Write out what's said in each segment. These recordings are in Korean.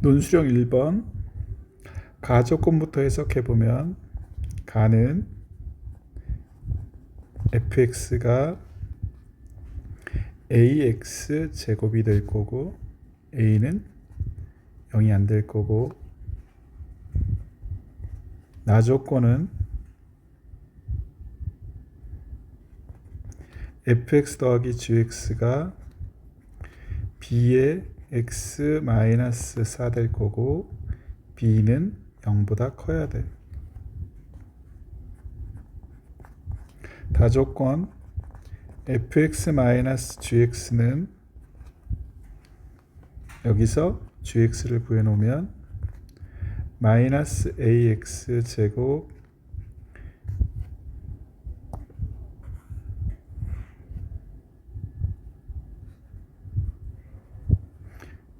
논수령 1번. 가조건부터 해석해 보면 가는 fx가 ax 제곱이 될 거고 a는 0이 안 될 거고 나 조건은 fx 더하기 gx가 b의 x 마이너스 4 될 거고 b는 0보다 커야 돼. 다조건 fx 마이너스 gx는 여기서 gx를 구해 놓으면 마이너스 ax 제곱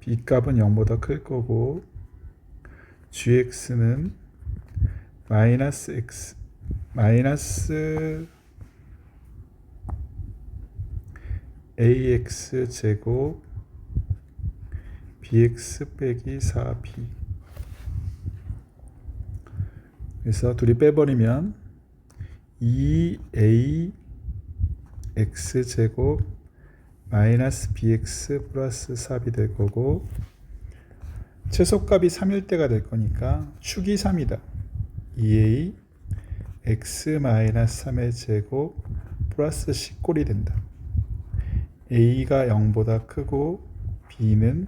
b 값은 0보다 클 거고 gx는 마이너스 x 마이너스 ax 제곱 bx 빼기 4b 그래서 둘이 빼버리면 2a x 제곱 마이너스 bx 플러스 4b 될 거고 최소값이 3일 때가 될 거니까 축이 3이다. 2a x 마이너스 3의 제곱 플러스 10꼴이 된다. a가 0보다 크고 b는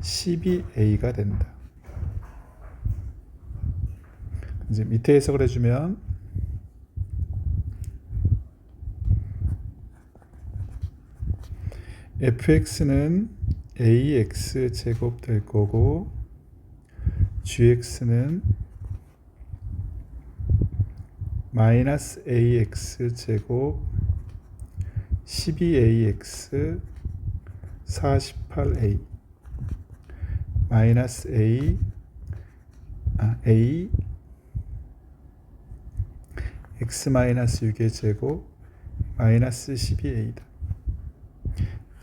12a가 된다. 이제 밑에 해석을 해주면 fx는 ax 제곱 될 거고 gx는 마이너스 ax 제곱 12ax 48a 마이너스 a 아, a x 마이너스 6의 제곱 마이너스 12a다.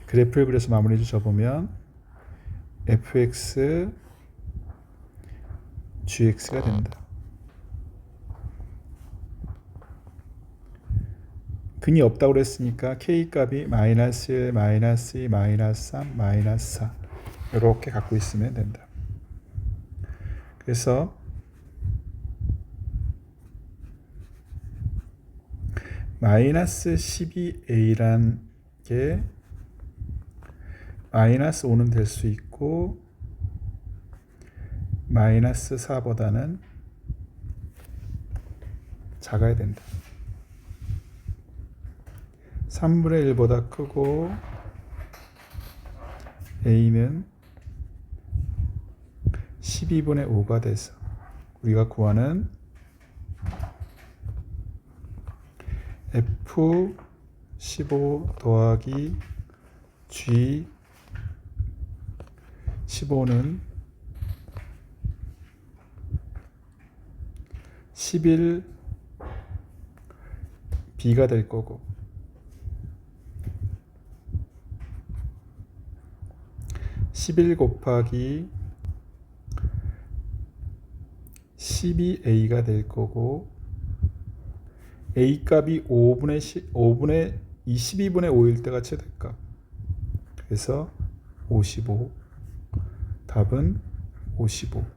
그래프를 그려서 마무리 줘보면 fx gx가 된다. 근이 없다고 그랬으니까 k 값이 마이너스 1, 마이너스 2, 마이너스 3, 마이너스 4 이렇게 갖고 있으면 된다. 그래서 마이너스 12a란 게 마이너스 5는 될 수 있고 마이너스 4보다는 작아야 된다. 3분의 1보다 크고 a는 12분의 5가 돼서 우리가 구하는 f 15 더하기 g 15는 11 b가 될 거고 11 곱하기 12a가 될 거고 a 값이 5분의 10, 5분의 22분의 5일 때가 최대값. 그래서 55. 답은 55.